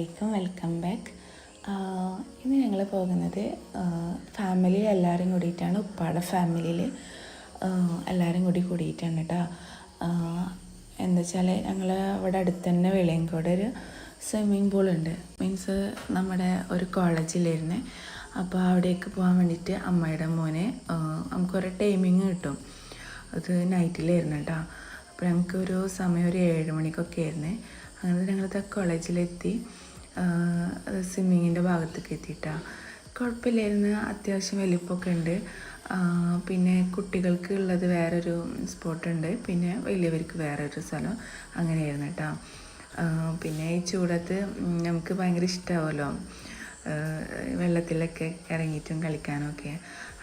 Welcome welcome back. ഇന്ന് ഞങ്ങൾ പോകുന്നത് ഫാമിലി എല്ലാവരും കൂടിയിട്ടാണ് ഉപ്പാടെ ഫാമിലിയിൽ എല്ലാവരും കൂടി കൂടിയിട്ടാണ് കേട്ടോ. എന്താ വെച്ചാൽ ഞങ്ങൾ ഇവിടെ അടുത്ത് തന്നെ വെളിയങ്കോട് ഒരു സ്വിമ്മിങ് പൂൾ ഉണ്ട്. മീൻസ് നമ്മുടെ ഒരു കോളേജിലായിരുന്നു അപ്പോൾ അവിടേക്ക് പോകാൻ വേണ്ടിയിട്ട് അമ്മയുടെ മോനെ നമുക്കൊരു ടൈമിങ് കിട്ടും. അത് നൈറ്റിലായിരുന്നു കേട്ടോ. അപ്പോൾ ഞങ്ങൾക്ക് ഒരു സമയം ഒരു ഏഴ് മണിക്കൊക്കെ ആയിരുന്നു. അങ്ങനെ ഞങ്ങൾ കോളേജിലെത്തി സ്വിമ്മിങ്ങിന്റെ ഭാഗത്തേക്ക് എത്തിയിട്ടാണ് കുഴപ്പമില്ലായിരുന്നു. അത്യാവശ്യം വലിപ്പമൊക്കെ ഉണ്ട്. പിന്നെ കുട്ടികൾക്ക് ഉള്ളത് വേറൊരു സ്പോട്ടുണ്ട്. പിന്നെ വലിയവർക്ക് വേറൊരു സ്ഥലം അങ്ങനെയായിരുന്നു കേട്ടോ. പിന്നെ ഈ ചൂടത്ത് നമുക്ക് ഭയങ്കര ഇഷ്ടമാവുമല്ലോ വെള്ളത്തിലൊക്കെ ഇറങ്ങിയിട്ടും കളിക്കാനും ഒക്കെ.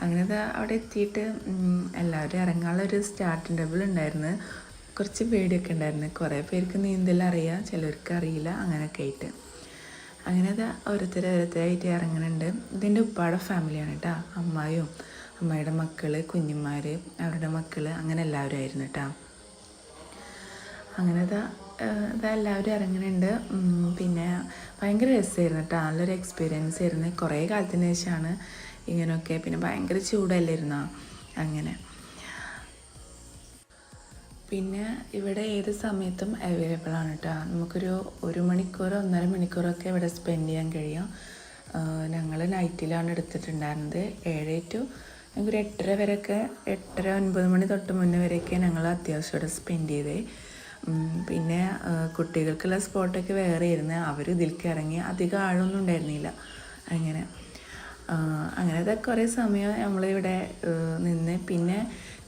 അങ്ങനെ അവിടെ എത്തിയിട്ട് എല്ലാവരും ഇറങ്ങാനുള്ള ഒരു സ്റ്റാർട്ടിംഗ് ടേബിൾ ഉണ്ടായിരുന്നു. കുറച്ച് പേടിയൊക്കെ ഉണ്ടായിരുന്നു. കുറേ പേർക്ക് നീന്തൽ അറിയാം. ചിലർക്ക് അറിയില്ല. അങ്ങനെയൊക്കെ ആയിട്ട്. അങ്ങനെ അത് ഓരോരുത്തർ ഓരോരുത്തരായിട്ട് ഇറങ്ങുന്നുണ്ട് ഇതിന്റെ ഉപ്പാടെ ഫാമിലിയാണ് കേട്ടോ അമ്മായും അമ്മയുടെ മക്കൾ കുഞ്ഞുമാർ അവരുടെ മക്കൾ അങ്ങനെ എല്ലാവരും ആയിരുന്നു കേട്ടോ അങ്ങനെ ഇതാ ഇതാ എല്ലാവരും ഇറങ്ങുന്നുണ്ട് പിന്നെ ഭയങ്കര രസമായിരുന്നു കേട്ടോ നല്ലൊരു എക്സ്പീരിയൻസ് ആയിരുന്നു. കുറേ കാലത്തിന് ശേഷമാണ് ഇങ്ങനെയൊക്കെ പിന്നെ ഭയങ്കര ചൂടല്ലായിരുന്നോ? അങ്ങനെ. പിന്നെ ഇവിടെ ഏത് സമയത്തും അവൈലബിൾ ആണ് കേട്ടോ നമുക്കൊരു ഒരു മണിക്കൂർ ഒന്നര മണിക്കൂറൊക്കെ ഇവിടെ സ്പെൻഡ് ചെയ്യാൻ കഴിയും. ഞങ്ങൾ നൈറ്റിലാണ് എടുത്തിട്ടുണ്ടായിരുന്നത്. ഏഴ് ടു ഞങ്ങൾക്കൊരു എട്ടര വരെയൊക്കെ എട്ടര ഒൻപത് മണി തൊട്ട് മുന്നേ വരെയൊക്കെ ഞങ്ങൾ അത്യാവശ്യം ഇവിടെ സ്പെൻഡ് ചെയ്തേ. പിന്നെ കുട്ടികൾക്കുള്ള സ്പോട്ടൊക്കെ വേറെ ഇരുന്ന് അവർ ഇതിലേക്ക് ഇറങ്ങി അധികം ആളൊന്നും ഉണ്ടായിരുന്നില്ല. അങ്ങനെ. അങ്ങനത്തെ കുറേ സമയം നമ്മളിവിടെ നിന്ന്. പിന്നെ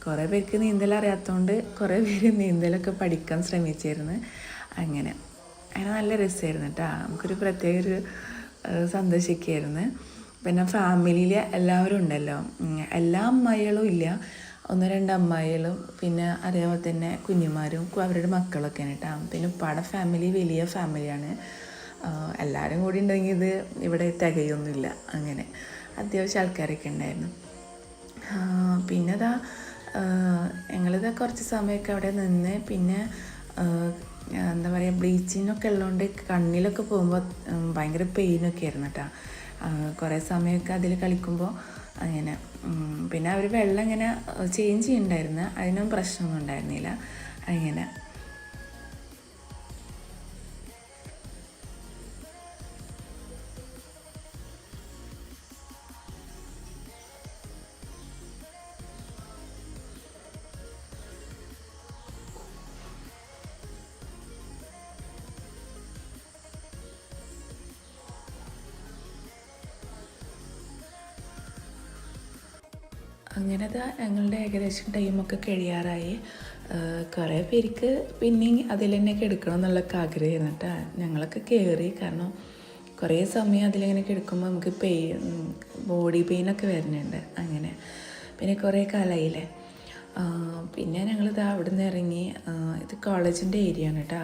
കുറേ പേർക്ക് നീന്തൽ അറിയാത്തതുകൊണ്ട് കുറേ പേര് നീന്തലൊക്കെ പഠിക്കാൻ ശ്രമിച്ചിരുന്നു. അങ്ങനെ അങ്ങനെ നല്ല രസമായിരുന്നു കേട്ടോ നമുക്കൊരു പ്രത്യേക ഒരു സന്തോഷിക്കായിരുന്നു പിന്നെ ഫാമിലിയിൽ എല്ലാവരും ഉണ്ടല്ലോ. എല്ലാ അമ്മായികളും ഇല്ല. ഒന്ന് രണ്ട് അമ്മായികളും പിന്നെ അതേപോലെ തന്നെ കുഞ്ഞുമാരും അവരുടെ മക്കളൊക്കെയാണ് കേട്ടോ പിന്നെ ഉപ്പാടെ ഫാമിലി വലിയ ഫാമിലിയാണ്. എല്ലാവരും കൂടി ഉണ്ടെങ്കിൽ ഇത് ഇവിടെ തികയൊന്നുമില്ല. അങ്ങനെ അത്യാവശ്യം ആൾക്കാരൊക്കെ ഉണ്ടായിരുന്നു. പിന്നെ ഇതാ ഞങ്ങളിതാ കുറച്ച് സമയമൊക്കെ അവിടെ നിന്ന്. പിന്നെ എന്താ പറയുക ബ്ലീച്ചിങ്ങൊക്കെ ഉള്ളതുകൊണ്ട് കണ്ണിലൊക്കെ പോകുമ്പോൾ ഭയങ്കര പെയിനൊക്കെ ആയിരുന്നു കേട്ടോ കുറേ സമയമൊക്കെ അതിൽ കളിക്കുമ്പോൾ അങ്ങനെ പിന്നെ അവർ വെള്ളം ഇങ്ങനെ ചേഞ്ച് ചെയ്യുന്നുണ്ടായിരുന്നു അതിനൊന്നും പ്രശ്നമൊന്നും ഉണ്ടായിരുന്നില്ല. അങ്ങനെ. അങ്ങനെ ദാ ഞങ്ങളുടെ ഏകദേശം ടൈമൊക്കെ കഴിയാറായി. കുറേ പേർക്ക് പിന്നെയും അതിൽ തന്നെ എടുക്കണം എന്നുള്ളൊക്കെ ആഗ്രഹമായിരുന്നു കേട്ടോ. ഞങ്ങളൊക്കെ കയറി കാരണം കുറേ സമയം അതിലിങ്ങനെ കിടക്കുമ്പോൾ നമുക്ക് പെയിൻ ബോഡി പെയിനൊക്കെ വരുന്നുണ്ട് അങ്ങനെ. പിന്നെ കുറേ കാലമായില്ലേ പിന്നെ ഞങ്ങളിത് അവിടെ നിന്ന് ഇറങ്ങി ഇത് കോളേജിന്റെ ഏരിയ ആണ് കേട്ടോ.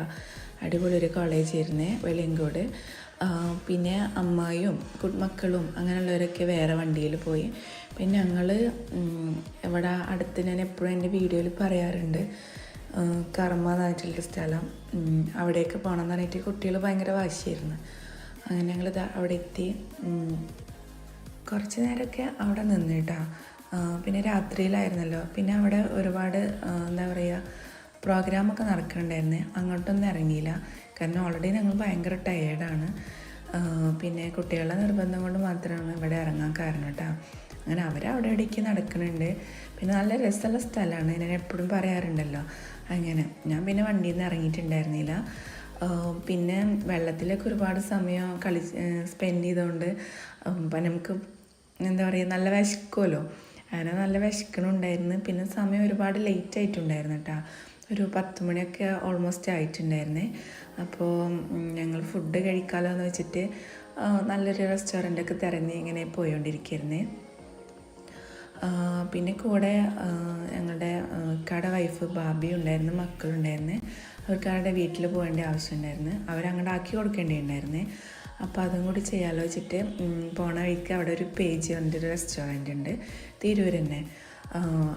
അടിപൊളി ഒരു കോളേജ് ആയിരുന്നേ വെളിയങ്കോട്. പിന്നെ അമ്മായും കുടുമക്കളും അങ്ങനെയുള്ളവരൊക്കെ വേറെ വണ്ടിയിൽ പോയി. പിന്നെ ഞങ്ങൾ ഇവിടെ അടുത്ത് ഞാൻ എപ്പോഴും എന്റെ വീഡിയോയിൽ പറയാറുണ്ട് കർമ്മ എന്നായിട്ടുള്ളൊരു സ്ഥലം അവിടെയൊക്കെ പോകണം എന്ന് പറഞ്ഞിട്ട് കുട്ടികൾ ഭയങ്കര വാശിയായിരുന്നു. അങ്ങനെ ഞങ്ങൾ അവിടെ എത്തി കുറച്ച് നേരമൊക്കെ അവിടെ നിന്ന് കേട്ടോ. പിന്നെ രാത്രിയിലായിരുന്നല്ലോ. പിന്നെ അവിടെ ഒരുപാട് എന്താ പറയുക പ്രോഗ്രാമൊക്കെ നടക്കുന്നുണ്ടായിരുന്നു അങ്ങോട്ടൊന്നും ഇറങ്ങിയില്ല. കാരണം ഓൾറെഡി ഞങ്ങൾ ഭയങ്കര ടയേർഡാണ് പിന്നെ കുട്ടികളുടെ നിർബന്ധം കൊണ്ട് മാത്രമാണ് ഇവിടെ ഇറങ്ങാൻ കാരണം കേട്ടോ അങ്ങനെ അവരവിടെ ഇടയ്ക്ക് നടക്കുന്നുണ്ട് പിന്നെ നല്ല രസമുള്ള സ്ഥലമാണ്. ഞാൻ എപ്പോഴും പറയാറുണ്ടല്ലോ. അങ്ങനെ. ഞാൻ പിന്നെ വണ്ടിയിൽ നിന്ന് ഇറങ്ങിയിട്ടുണ്ടായിരുന്നില്ല പിന്നെ വെള്ളത്തിലൊക്കെ ഒരുപാട് സമയം കളി സ്പെൻഡ് ചെയ്തുകൊണ്ട് അപ്പം നമുക്ക് എന്താ പറയുക നല്ല വിശക്കുമല്ലോ അങ്ങനെ നല്ല വിശക്കണുണ്ടായിരുന്നു. പിന്നെ സമയം ഒരുപാട് ലേറ്റ് ആയിട്ടുണ്ടായിരുന്നു കേട്ടോ ഒരു പത്ത് മണിയൊക്കെ ഓൾമോസ്റ്റ് ആയിട്ടുണ്ടായിരുന്നേ. അപ്പോൾ ഞങ്ങൾ ഫുഡ് കഴിക്കാമല്ലോ എന്ന് വെച്ചിട്ട് നല്ലൊരു റെസ്റ്റോറന്റൊക്കെ തിരഞ്ഞ് ഇങ്ങനെ പോയോണ്ടിരിക്കുന്നേ പിന്നെ കൂടെ ഞങ്ങളുടെ കട വൈഫ് ബാബി ഉണ്ടായിരുന്നു മക്കളുണ്ടായിരുന്നു അവർക്ക് അവരുടെ വീട്ടിൽ പോകേണ്ട ആവശ്യമുണ്ടായിരുന്നു അവരങ്ങോട്ട് ആക്കി കൊടുക്കേണ്ടിയുണ്ടായിരുന്നേ അപ്പോൾ അതും കൂടി ചെയ്യാമല്ലോ വെച്ചിട്ട് പോണ വഴിക്ക് അവിടെ ഒരു പേജ് പറഞ്ഞിട്ടൊരു റെസ്റ്റോറന്റ് ഉണ്ട് തിരൂർ തന്നെ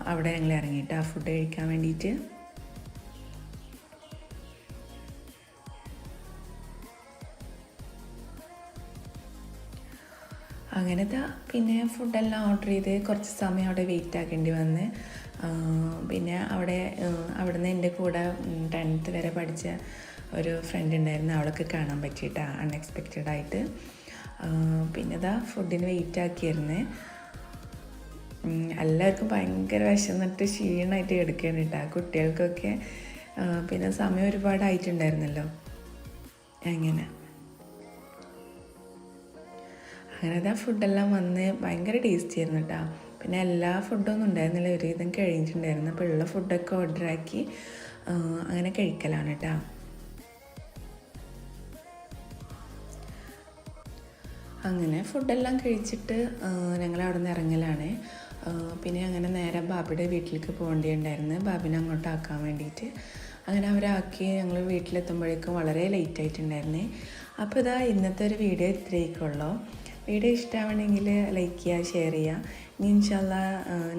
അവിടെ ഞങ്ങൾ ഇറങ്ങിയിട്ട് ആ ഫുഡ് കഴിക്കാൻ വേണ്ടിയിട്ട് അങ്ങനെ ദാ പിന്നെ ഫുഡെല്ലാം ഓർഡർ ചെയ്ത് കുറച്ച് സമയം അവിടെ വെയിറ്റ് ആക്കേണ്ടി വന്ന്. പിന്നെ അവിടെ അവിടുന്ന് എന്റെ കൂടെ ടെൻത്ത് വരെ പഠിച്ച ഒരു ഫ്രണ്ട് ഉണ്ടായിരുന്നു. അവളൊക്കെ കാണാൻ പറ്റിയിട്ട് അൺഎക്സ്പെക്റ്റഡ് ആയിട്ട്. പിന്നെ ഇതാ ഫുഡിന് വെയിറ്റ് ആക്കിയിരുന്നേ. എല്ലാവർക്കും ഭയങ്കര വിശന്നിട്ട് ക്ഷീണമായിട്ട് എടുക്കുകയാണ് കേട്ടോ. കുട്ടികൾക്കൊക്കെ പിന്നെ സമയം ഒരുപാടായിട്ടുണ്ടായിരുന്നല്ലോ. അങ്ങനെ. അങ്ങനെ ഫുഡെല്ലാം വന്ന് ഭയങ്കര ടേസ്റ്റി ആയിരുന്നു കേട്ടോ പിന്നെ എല്ലാ ഫുഡും ഫുഡൊന്നും ഉണ്ടായിരുന്നില്ല. ഒരുവിധം കഴിഞ്ഞിട്ടുണ്ടായിരുന്നു അപ്പോൾ ഉള്ള ഫുഡൊക്കെ ഓർഡറാക്കി അങ്ങനെ കഴിക്കലാണ് കേട്ടോ അങ്ങനെ ഫുഡെല്ലാം കഴിച്ചിട്ട് ഞങ്ങൾ അവിടെ നിന്ന് ഇറങ്ങലാണ് പിന്നെ അങ്ങനെ നേരെ ബാബിയുടെ വീട്ടിലേക്ക് പോകേണ്ടിയുണ്ടായിരുന്നു. ബാബിനെ അങ്ങോട്ട് ആക്കാൻ വേണ്ടിയിട്ട്. അങ്ങനെ അവരാക്കി ഞങ്ങൾ വീട്ടിലെത്തുമ്പോഴേക്കും വളരെ ലേറ്റ് ആയിട്ടുണ്ടായിരുന്നേ. അപ്പോൾ ഇതാ ഇന്നത്തെ ഒരു വീഡിയോ ഇത്രയൊക്കെയുള്ളൂ വീഡിയോ ഇഷ്ടമാണെങ്കിൽ ലൈക്ക് ചെയ്യുക ഷെയർ ചെയ്യുക. ഇനി ഇൻഷാല്ല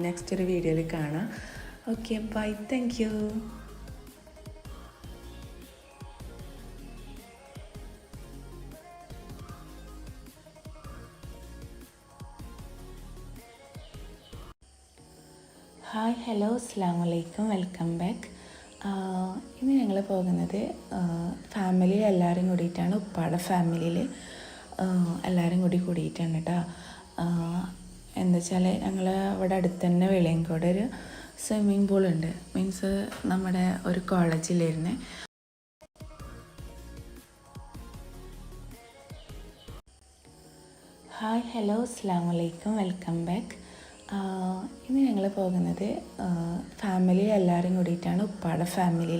നെക്സ്റ്റ് ഒരു വീഡിയോയിൽ കാണാം. Okay bye thank hi hello അസ്സാം വലൈക്കും വെൽക്കം ബാക്ക് ഇന്ന് ഞങ്ങൾ പോകുന്നത് ഫാമിലി എല്ലാവരും കൂടിയിട്ടാണ് ഉപ്പാടെ ഫാമിലിയിൽ എല്ലാവരും കൂടി കൂടിയിട്ടാണ് കേട്ടോ എന്താ വെച്ചാൽ ഞങ്ങൾ ഇവിടെ അടുത്ത് തന്നെ വെളിയങ്കോട് ഒരു സ്വിമ്മിംഗ് പൂൾ ഉണ്ട്. മീൻസ് നമ്മുടെ ഒരു കോളേജിലിരുന്ന് ഹായ് ഹലോ അസ്സാം വലൈക്കും വെൽക്കം ബാക്ക് ഇന്ന് ഞങ്ങൾ പോകുന്നത് ഫാമിലി എല്ലാവരും കൂടിയിട്ടാണ് ഉപ്പാടെ ഫാമിലിയിൽ